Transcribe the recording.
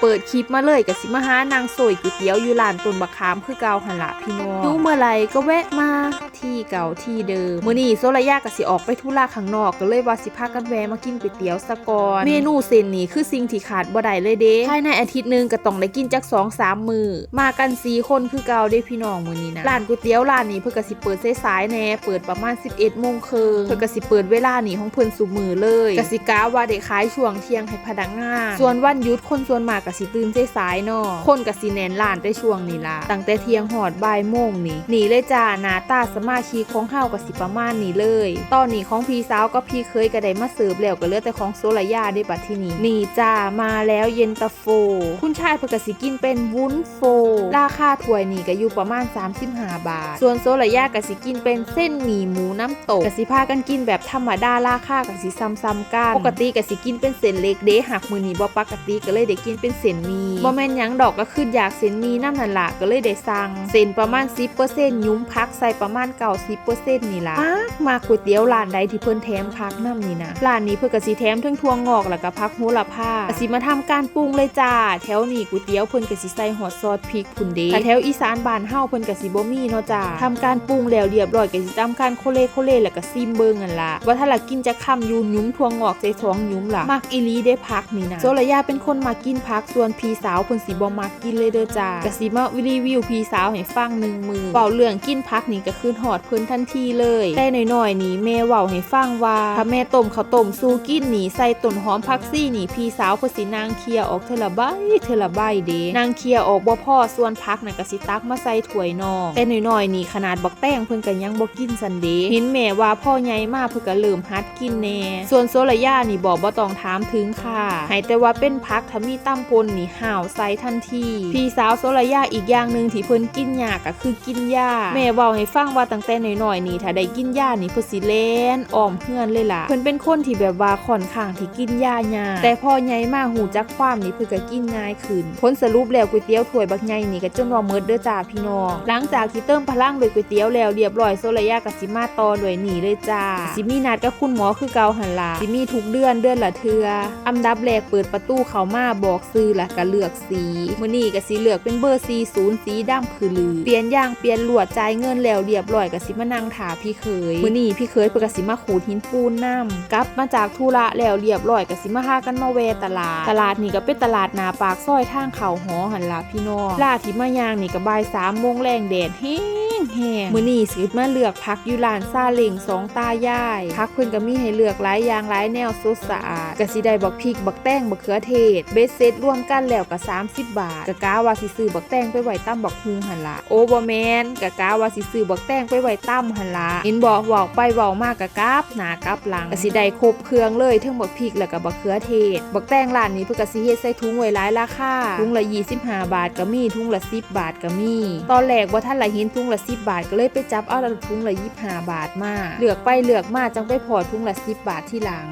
เปิดคลิปมาเลยก็สิมาหานางสวยก๋วยเตี๋ยวอยู่ร้านต้นบักขามคือเก่าหั่นละพี่น้องดูเมื่อไหร่ก็แวะมาที่เก่าที่เดิมมื้อนี้โซลายาก็สิออกไปธุระข้างนอกก็เลยว่าสิพากันแวะมากินก๋วยเตี๋ยวซะก่อนเมนูเส้นนี้คือสิ่งที่ขาดบ่ได้เลยเด้ภายในอาทิตย์หนึงก็ต้องได้กินจัก2-3มื้อมากันสี่คนคือเก่าเด้พี่น้องมื้อนี้นะร้านก๋วยเตี๋ยวร้านนี้เพิ่นก็สิเปิดสายๆแหน่เปิดประมาณ 11โมงครึ่งเพิ่นก็สิเปิดเวลานี้ของเพิ่นสุมือเลยกสิกาว่าได้ขายช่วงเที่ยงให้พนักงาน ส่วนวันหยุดคนส่วนมากก็สิตื่นสายๆเนาะคนก็สิแนนร้านได้ช่วงนี้ล่ะตั้งแต่เที่ยงหอดบ่ายโมงนี่นี่เลยจ้าหน้าตาสมาชิกของเฮาก็สิประมาณนี้เลย ตอนนี้ของพี่สาวกับพี่เคยก็ได้มาเสิร์ฟแล้วก็เหลือแต่ของโซลายาได้บัดที่นี่นี่จ้ามาแล้วเย็นตาโฟ คุณชายเพิ่นก็สิกินเป็นวุ้นโฟ ราคาถ้วยนี่ก็อยู่ประมาณ 35 บาท ส่วนโซลายาก็สิกินเป็นเส้นหมี่หมูน้ำตกก็สิพากันกินแบบธรรมดาราคาก็สิซ้ำๆกันปกติก็สิกินเป็นเส้นเล็กเด้หักมือนี้บ่ปกติก็เลยได้กินเป็นเส้นหมีบ่แม่นหยังดอกก็คืออยากเส้นหมีน้ำนั่นล่ะก็เลยได้สั่งเส้นประมาณ 10%ยุ้มพักใส่ประมาณ90%นี่ล่ะมากมากก๋วยเตี๋ยวร้านใดที่เพิ่นแถมพักน้ำนี่นะร้านนี้เพิ่นก็สิแถมทั้งทั่วงอกแล้วก็พักโหระพาก็สิมาทำการปรุงเลยจ้า แถวนี้ก๋วยเตี๋ยวเพิ่นก็สิใส่ฮอตซอสพริกพุ่นเด้ถ้าแถวอีสานบ้านเฮาเพิ่นก็สิบ่มีเนาะจ้าทำการปรุงแล้วเรียบร้อยก็สิทำการโคเลโคเลแล้วก็ซิมเบิ่งนั่นล่ะว่าถ้าละกินจะคำอยู่หยุ้มทั่วงอกใส่สองหยุ้มล่ะมักอีหลีได้พักนี่นะโซลายาเป็นคนมากินพักส่วนพี่สาวเพิ่นสิบ่มักกินเลยเด้อจ้าก็สิมารีวิวพี่สาวให้ฟังหนึ่งมือเป่าเรื่องกินพักนี่ก็คือหอดเพิ่นทันทีเลย แต่หน้อยๆนี่แม่เว้าให้ฟังว่าถ้าแม่ต้มข้าวต้มสู้กินนี่ใส่ต้นหอมผักซี่นี่พี่สาวเพิ่นสินางเคลียออกเทละใบเทละใบเด้นางเคลียออกบ่พอส่วนพักน่ะก็สิตักมาใส่ถ้วยนอกแต่หน้อยๆนี่ขนาดบักแตงเพิ่นก็ยังบ่กินซันเดเห็นแม่ว่าพ่อใหญ่มากเพิ่นก็เริ่มหัดกินแน่ส่วนโซลายานี่บอกบ่ต้องถามถึงค่ะให้แต่ว่าเป็นพักถ้ามีตั้มปนนี่ห่าวใส่ทันทีพี่สาวโซลายาอีกอย่างหนึ่งที่เพิ่นกินยากก็คือกินยาแม่เว้าให้ฟังว่าตั้งแต่น้อยๆนี่ถ้าได้กินยานี่เพิ่นสิแล่นอ้อมเฮือนเลยล่ะเพิ่นเป็นคนที่แบบว่าค่อนข้างที่กินยายาแต่พอใหญ่มาหูจักความนี่เพิ่นก็กินง่ายขึ้นผลสรุปแล้วก๋วยเตี๋ยวถ้วยบักใหญ่นี่ก็จนว่าหมดเด้อจ้าพี่น้องหลังจากที่เติมพลังด้วยก๋วยเตี๋ยวแล้วเรียบร้อยโซลายาก็สิมาต่อด้วยนี่เลยจ้าสิมีนัดกับคุณหมอคือเกาหันล่ะสิมีทุกเดือนเดือนละเทืออันดับแรกเปิดประตูเข้ามาบอกซื้อล้วก็เลือกสีมื้อนี้ก็สิเลือกเป็นเบอร์40สีดำคือลือ เปลี่ยนยางเปลี่ยนลวดจ่ายเงินแล้วเรียบร้อยก็สิมานั่งถาพี่เคยมื้อนี้พี่เคยเพิ่นก็สิมาขูดหินปูนน้ำกลับมาจากธุระแล้วเรียบร้อยก็สิมาหากันมาแวตลาด ตลาดนี่ก็เป็นตลาดนาปากซอยทางเขาหอหันล่ะพี่น้องล่าที่มายางนี่ก็บ่าย3โมงแรงแดดแห้งแห้งมื้อนี้สิมาเลือกพักอยู่ร้านซาเล้งสองตายายพักเพิ่นก็มีให้เลือกหลายอย่างหลายแนวสดสะอาดก็สิได้บักพริกบักแตงบักเขือเทศเบ็ดเซตรวมกันแล้วก็30 บาทกะกาว่าสิซื้อบักแตงไปไว้ตั้มบักฮุงหันละโอ้บ่แมนกะกาว่าสิซื้อบักแตงไปไว้ตั้มหันละเห็นบอกเว้าไปเว้ามากกะกราบหนากาบหลังกะสิได้ครบเครื่องเลยทั้งบักพริกแล้วก็บักเขือเทศ บักแตงร้านนี้เพิ่นก็สิเฮ็ดใส่ถุงไว้หลายราคาถุงละ25 บาทก็มีถุงละ10 บาทก็มีตอนแรกว่าท่านละเห็นถุงละ10 บาทก็เลยไปจับเอาถุงละ25 บาทมา เลือกไปเลือกมาจังไปพอถุงละ10 บาทที่หลัง